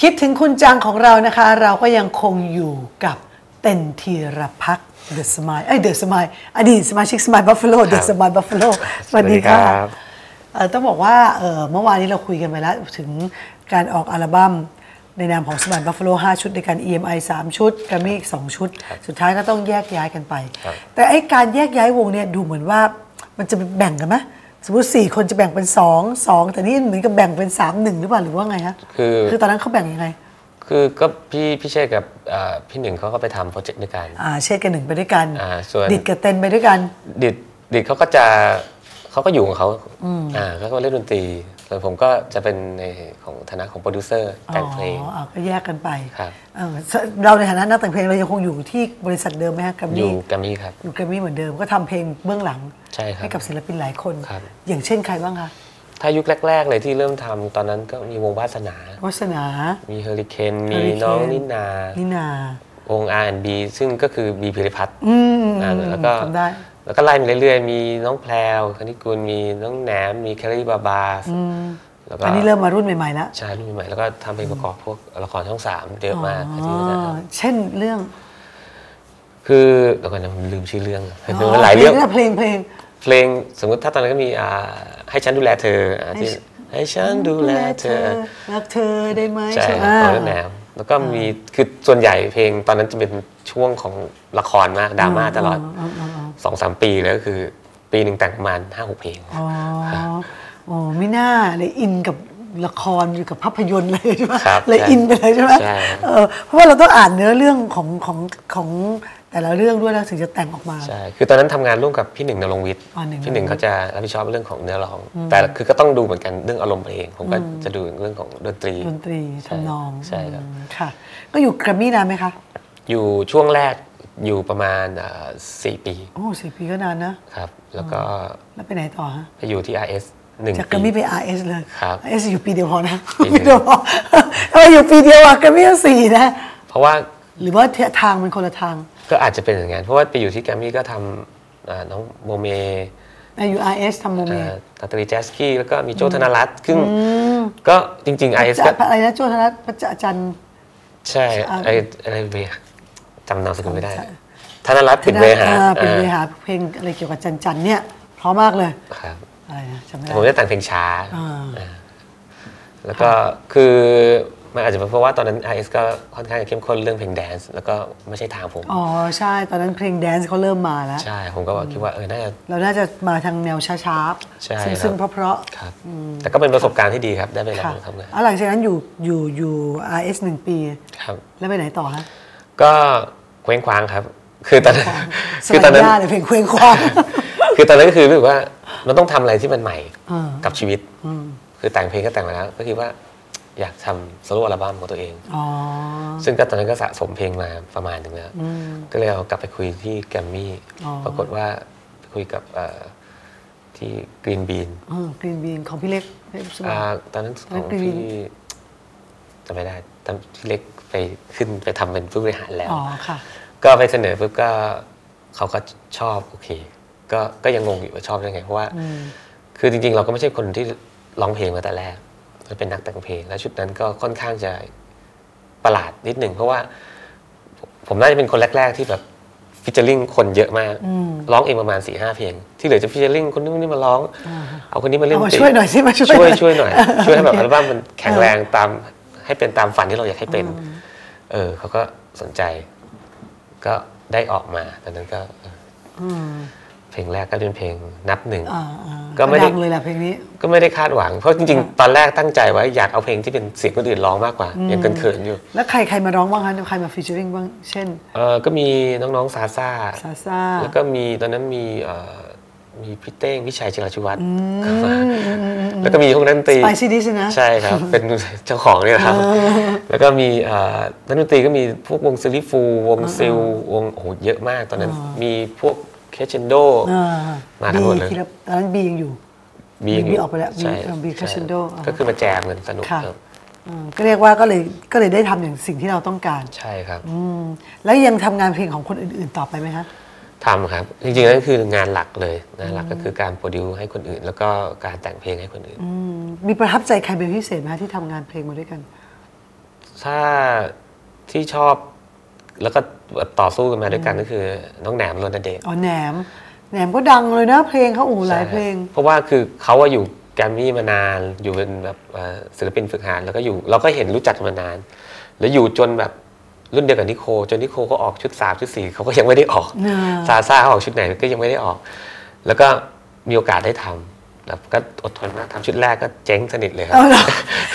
คิดถึงคุณจังของเรานะคะ เราก็ยังคงอยู่กับเต็นธีรพักเดอะสมายไอยเดอะสมายอดีตสมาชิกสมายบัฟฟ a โลเดอะสมายบัฟฟ a โลสวัสดีค่ะสวัสดีครับเอ่อต้องบอกว่าเอ่อเมื่อวานนี้เราคุยกันไปแล้วถึงการออกอัลบั้มในนามของสมายบัฟฟ a โล5ชุดในการ EMI 3 ชุดแกรมมี่อีก 2 ชุด สุดท้ายก็ต้องแยกย้ายกันไปครับแต่ไอ้การแยกย้ายวงเนี่ยดูเหมือนว่ามันจะแบ่งกันไหม สมมติ4คนจะแบ่งเป็น2 2แต่นี่เหมือนกับแบ่งเป็น3 1หรือเปล่าหรือว่าไงฮะคือคือตอนนั้นเขาแบ่งยังไง คือก็พี่พี่เชษกับเอ่อพี่หนึ่งเขาก็ไปทำโปรเจกต์ด้วยกันอ่าเชษกับหนึ่งไปด้วยกันอ่าส่วนดิดกับเต้นไปด้วยกันดิดดิดเขาก็จะเขาก็อยู่ของเขาอ่าเขาก็เล่นดนตรี ส่วนผมก็จะเป็นในของฐานะของโปรดิวเซอร์แต่งเพลงอ๋ออ่าก็แยกกันไปครับเออเราในฐานะนักแต่งเพลงเรายังคงอยู่ที่บริษัทเดิมไหมฮะแกรมอยู่มี่แกรมมี่ครับอยู่แกรมมี่เหมือนเดิมก็ทำเพลงเบื้องหลังใช่ครับให้กับศิลปินหลายคนครับอย่างเช่นใครบ้างคะถ้ายุคแรก ๆ เลยที่เริ่มทำตอนนั้นก็มีวงวาสนาวัสนา มีเฮอริเคนมี Hurricane น้องนินานินาวง R&B ซึ่งก็คือบีพิริพัฒน์อืมอ่าแล้วก็จำได้ แล้วก็ไล่มาเรื่อยๆ มีน้องแพรวคณิกุลมีน้องแหนม มีแคลรี่บาบาแล้วก็อันนี้เริ่มมารุ่นใหม่ๆแล้วใช่รุ่นใหม่แล้วก็ทำเพลงประกอบพวกละครช่องสามเยอะมากที่อ๋จะอเช่นเรื่อง คือเดี๋ยวก่อนนะผมลืมชื่อเรื่องมันหลายเรื่องเพลงเพลงเพลงสมมติถ้าตอนนั้นก็มีอ่าให้ฉันดูแลเธออ่าที่ให้ฉันดูแลเธอรักเธอได้ไหมใช่ไหมของน้องแหนมแล้วก็มีคือส่วนใหญ่เพลงตอนนั้นจะเป็นช่วงของละครมากดราม่าตลอด สองสามปีแล้วก็คือ ปีหนึ่งแต่งประมาณห้าหกเพลง อ๋ออ๋อไม่น่าเลยอินกับละครอยู่กับภาพยนตร์เลยใช่ไหมครับเลยใช่อินไปเลยใช่ไหมใช่ เออเพราะว่าเราต้องอ่านเนื้อเรื่องของของของแต่ละเรื่องด้วยแล้วถึงจะแต่งออกมา ใช่ คือตอนนั้นทำงานร่วมกับพี่หนึ่งนรงค์วิทย์ อ๋อหนึ่งพี่หนึ่งเขาจะรับผิดชอบเรื่องของเนื้อร้อง แต่คือก็ต้องดูเหมือนกันเรื่องอารมณ์เพลง ผมก็จะดูเรื่องของดนตรี ดนตรีใช่ทำนองใช่ครับ อืมค่ะ ก็อยู่แกรมมี่นานไหมคะ อยู่ช่วงแรก อยู่ประมาณอ่าสี่ปี โอ้สี่ปีก็นานนะครับ แล้วก็แล้วไปไหนต่อฮะไปอยู่ที่ RS หนึ่งจากแกรปีมมี่ไป RS เลยครับ RS อยู่ปีเดียวพอนะปีเดียวปีเดียวพอทำไมอยู่ปีเดียวอะแกรมมี่ต้องสี่นะ เพราะว่าหรือว่าทางมันคนละทาง ก็อาจจะเป็นอย่างนั้นเพราะว่าไปอยู่ที่แกรมมี่ก็ทำอ่าน้องโมเมอะอยู่ RS ทำโมเมอ่าตาตรีแจสกี้แล้วก็มีโจธนรัตน์ซึ่งก็จริงๆ RS ก็อะไรนะโจธนัทพระจันทร์ใช่อ่าไอ้อะไรเว จำนามสกุลไม่ได้ธนรัตน์ปิ่นเวหาอ่เป็นเวอ่าหาเพลงอะไรเกี่ยวกับจันจันทร์เนี่ยเพราะมากเลยครับอะไรนะจำไม่ได้ผมจะแต่งเพลงช้าอ่าอ่าแล้วก็คือมันอาจจะเป็นเพราะว่าตอนนั้น RS ก็ค่อนข้างจะเข้มข้นเรื่องเพลงแดนซ์แล้วก็ไม่ใช่ทางผม อ๋อ ใช่ ตอนนั้นเพลงแดนซ์เขาเริ่มมาแล้ว ใช่ ผมก็คิดว่าเออ น่าจะเราน่าจะมาทางแนวช้าใช่ๆซึ่งครับซึ่งเพราะครับแต่ก็เป็นประสบการณ์ที่ดีครับ ได้ไปลๆค่ะองทำงานแล้วหลังจากนั้นอยู่อยู่อยู่ RS หนึ่งปี ครับ แล้วไปไหนต่อฮะ ก็เคว้งคว้างครับ คือตอนนั้นสคือตมัอนนั้นยหน้าเลยเพลงเคว้งคว้างคือตอนนั้นคือรู้สึกว่ามันต้องทำอะไรที่มันใหม่อ่ากับชีวิตคือแต่งเพลงก็แต่งมาแล้ว ก็คิดว่าอยากทำโซโล่อัลบั้มของตัวเองอ๋อซึ่งก็ตอนนั้นก็สะสมเพลงมาประมาณหนึ่งแล้วก็เลยเอากลับไปคุยที่แกรมมี่อ๋อปรากฏว่าไปคุยกับเอ่อที่กรีนบีนกรีนบีนของพี่เล็กเล็กสมัยตอนนั้นขแล้อวง Green พี่จำไม่ได้ตอนพี่เล็ก ไปขึ้นไปทำเป็นผู้บริหารแล้วอ๋อค่ะก็ไปเสนอปุ๊บก็เขาก็ชอบโอเค ก็ก็ยังงงอยู่ว่าชอบได้ไงเพราะว่า คือจริงๆ เราก็ไม่ใช่คนที่ร้องเพลงมาแต่แรกเราเป็นนักแต่งเพลง แล้วชุดนั้นก็ค่อนข้างจะประหลาดนิดหนึ่งเพราะว่าผมผมน่าจะเป็นคนแรก ๆ ที่แบบฟิชเชอร์ลิงคนเยอะมาก ร้องเองประมาณ4ี่ห้าเพลง ที่เหลือจะฟิชเชอร์ลิงคนนู้นนี่มาร้อง เอาคนนี้มาเล่นเอามาดตรีช่วยหน่อยสิมาช่วยช่วยหน่อยช่วยหน่อย ช่วยให้แบบอัลบั้มมันแข็งแรงตาม ให้เป็นตามฝันที่เราอยากให้เป็น เออเขาก็สนใจ ก็ได้ออกมาตอนนั้นก็เอออเพลงแรกก็เป็นเพลงนับหนึ่งอ่าอ่าก็ไม่ได้ดังเลยแหละเพลงนี้ ก็ไม่ได้คาดหวังเพราะจริงๆ ตอนแรกตั้งใจไว้อยากเอาเพลงที่เป็นเสียงคนอื่นร้องมากกว่ายังเขินๆอยู่ แล้วใครใครมาร้องบ้างคะใครมาฟีเจอริงบ้างเช่นเออก็มีน้องๆซาซ่าซาซ่าแล้วก็มีตอนนั้นมีเอ่อ มีพี่เต้งพี่ชัยจิราชิวัตรเข้ามาแล้วก็มีพวกนักดนตรีไปซีดิสนะใช่ครับ เป็นเจ้าของเนี่ยนะครับ แล้วก็มีเอ่อนักดนตรีก็มีพวกวงซิลิฟู วงซิลวงโอ้โหเยอะมากตอนนั้นมีพวกเคเชนโดอ่ามาทั้งหมดเลยบีที่ราตอนนั้นบียังอยู่บีบีออกไปแล้วใช่บีเออบี Crescendo อ่าก็คือมาแจมกันสนุกค่ะครับอืมก็เรียกว่าก็เลยก็เลยได้ทำอย่างสิ่งที่เราต้องการใช่ครับอืมแล้วยังทำงานเพลงของคนอื่น ๆ ต่อไปไหมคะ ทำครับ จริงๆนั่นคืองานหลักเลยงานหลักก็คือการโปรดิวให้คนอื่น แล้วก็การแต่งเพลงให้คนอื่นอืมมีประทับใจใครเป็นพิเศษไหมคะที่ทำงานเพลงมาด้วยกัน ถ้าที่ชอบแล้วก็ต่อสู้กันมาด้วยกันก็คือน้องแหนมรณเดชอ๋อแหนมแหนมก็ดังเลยนะเพลงเขาโอ้โหหลายเพลง เพราะว่าคือเขาอะอยู่แกรมมี่มานานอยู่เป็นแบบเอ่อศิลปินฝึกหัดแล้วก็อยู่เราก็เห็นรู้จักกันมานาน แล้วอยู่จนแบบ รุ่นเดียวกับนิโคจนนิโคก็ออกชุดสามชุดสี่เขาก็ยังไม่ได้ออกน่าซาซ่าเขาออกชุดไหนก็ยังไม่ได้ออก แล้วก็มีโอกาสได้ทำแล้วก็อดทนมากทำชุดแรกก็เจ๊งสนิทเลยครัเอาเหรอ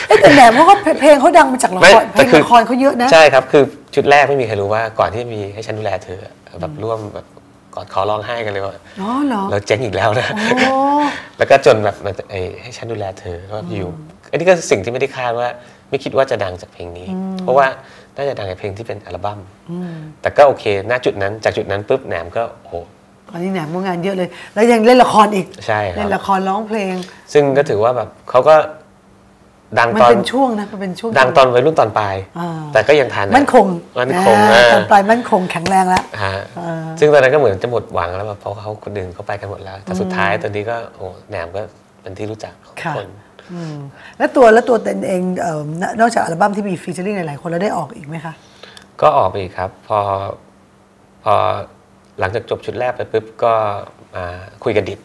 เอ๊ะแต่แหนมเขาก็เพลงเขาดังมาจากละไม่ครเพลแต่งคือละครเขาเยอะนะใช่ครับคือชุดแรกไม่มีใครรู้ว่าก่อนที่จะมีให้ฉันดูแลเธอแบบร่วมแบบกอดคอร้องไห้กันเลยว่าอ๋อเหรอเราเจ๊งอีกแล้วนะโอ้แล้วก็จนแบบมันไอ้ให้ฉันดูแลเธอก็อยู่ อันนี้ก็สิ่งที่ไม่ได้คาดว่า ไม่คิดว่าจะดังจากเพลงนี้ เพราะว่า น่าจะดังจากเพลงที่เป็นอัลบั้มแต่ก็โอเคณจุดนั้นจากจุดนั้นปุ๊บแหนมก็โอ้โหตอนนี้แหนมก็งานเยอะเลย แล้วยังเล่นละครอีกใช่ครัเล่บนละครร้องเพลง ซึ่งก็ถือว่าแบบเขาก็ดังมันตอนเป็นช่วงนะมันเป็นช่วงดังตอนวัยรุ่นตอนปลายอ่าแต่ก็ยังทันนะมั่นคงมั่นคงอ่าอ่าตอนปลายมั่นคงแข็งแรงแล้วฮะอ่าซึ่งตอนนั้นก็เหมือนจะหมดหวังแล้วแบบเพราะเขาคนอื่นเขาไปกันหมดแล้ว แต่สุดท้ายตอนนี้ก็โอ้แหนมก็เป็นที่รู้จักของค่ะคนอืม แล้วตัวแล้วตัวเต็นเองเอ่อนอกจากอัลบั้มที่มีฟีเจอริ่งหลาย ๆ คนแล้วได้ออกอีกไหมคะ ก็ออกไปอีกครับ พอพอหลังจากจบชุดแรกไปปุ๊บก็มาคุยกับดิด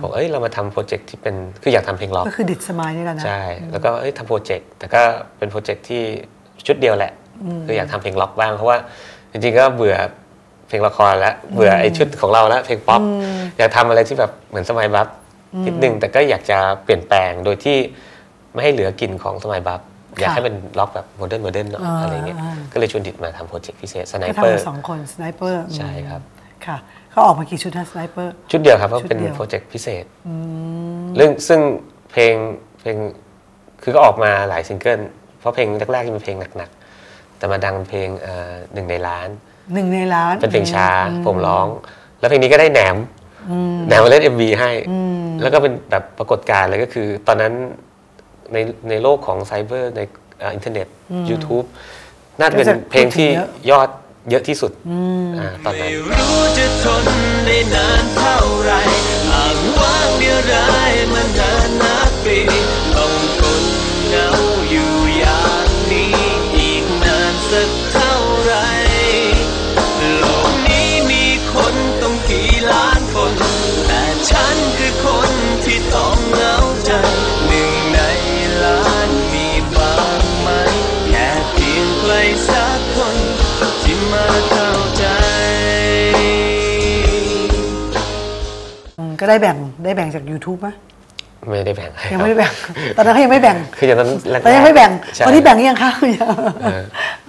บอกเอ้ยเรามาทำโปรเจกต์ที่เป็นคืออยากทำเพลงล็อกก็คือดิดสมายนี่แหละนะใช่แล้วก็เอ้ยทำโปรเจกต์แต่ก็เป็นโปรเจกต์ที่ชุดเดียวแหละคืออยากทำเพลงล็อกบ้างเพราะว่าจริงๆก็เบื่อเพลงละครแล้วเบื่อไอ้ชุดของเราแล้วเพลงป๊อปอยากทำอะไรที่แบบเหมือนสมัยบัฟ นิดนึงแต่ก็อยากจะเปลี่ยนแปลงโดยที่ไม่ให้เหลือกลิ่นของสมัยบัฟอยากให้เป็นล็อกแบบโมเดิร์นโมเดิร์นหน่อยอ่าอะไรเงี้ยอ่าก็เลยชวนดิดมาทำโปรเจกต์พิเศษสไนก็เปอทำร์มาสองคนสไนเปอร์ใช่ครับค่ะเขาออกมากี่ชุดนะสไนเปอร์ชุดเดียวครับเพราะชุดเป็นเดียวโปรเจกต์พิเศษเรื่องซึ่งเพลงเพลงคือก็ออกมาหลายซิงเกิลเพราะเพลงแรกๆที่เป็นเพลงหนักๆ แต่มาดังเพลงเอ่อหนึ่งในล้านหนึ่งในล้านเป็นเพลงช้าผมร้อง แล้วเพลงนี้ก็ได้แหนม แหนมมาเล่น MV ให้ แล้วก็เป็นแบบปรากฏการณ์เลยก็คือ ตอนนั้นในในโลกของไซเบอร์ในเอ่ออินเทอร์เน็ต YouTube น่าจะเป็นเพลงที่ยอดเยอะที่สุดอ่าตอนนั้นไม่รู้จะทนได้นานเท่าไรอ้างว้างเดียวร้ายมานานนับปี ได้แบ่งได้แบ่งจาก YouTube ไหมไม่ได้แบ่งให้ยังไม่ได้ครับแบ่ง ตอนนั้นเขายังไม่แบ่งคืออย่างนั้นแรกๆตอนนยังไม่แบ่งใช่ตอนที่แบ่งยังคะเออ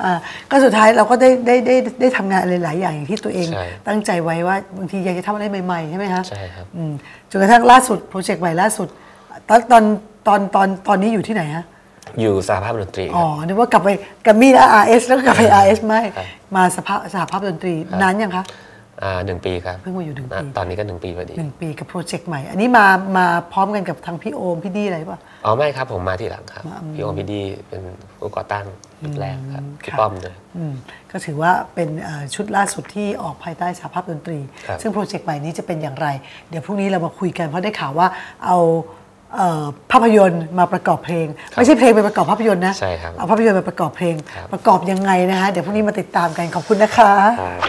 อ่าก็สุดท้ายเราก็ได้ได้ได้ได้ทำงานอะไรหลายอย่างอย่างที่ตัวเองใช่ตั้งใจไว้ว่าบางทีอยากจะทำอะไรใหม่ ๆ ใช่ไหมคะใช่ครับอืมจนกระทั่งล่าสุดโปรเจกต์ใหม่ล่าสุด ตอนตอนตอนตอนตอนนี้อยู่ที่ไหนฮะอยู่สหภาพดนตรีคอ๋อรับนึกว่ากลับไปกัมมี่แล้ว RS แล้วก็กลับไป RS ไม่ครับมาสภาพสหภาพดนตรีนานยังคะ อ่าหนึ่งปีครับเพิ่งมาอยู่หนึ่งปีะตอนนี้ก็หนึ่งปีพอดีหนึ่งปีกับโปรเจกต์ใหม่ อันนี้มามาพร้อมกันกับทางพี่โอมพี่ดีอะไรป่ะอ๋อไม่ครับผมมาที่หลังครับ พี่โอมพี่ดีเป็นผู้ก่อตั้งยุคแรกครับพี่ค่ะป้อมเลยอืมก็ถือว่าเป็นเอ่อชุดล่าสุดที่ออกภายใต้สหภาพดนตรีครับซึ่งโปรเจกต์ใหม่นี้จะเป็นอย่างไร เดี๋ยวพรุ่งนี้เรามาคุยกันเพราะได้ข่าวว่าเอาเอ่อภาพยนตร์มาประกอบเพลง ไม่ใช่เพลงไปประกอบภาพยนตร์นะใช่ครับเอาภาพยนตร์มาประกอบเพลงครับประกอบยังไงนะคะเดี๋ยวพรุ่งนี้มาติดตามกันขอบคุณนะคะครับ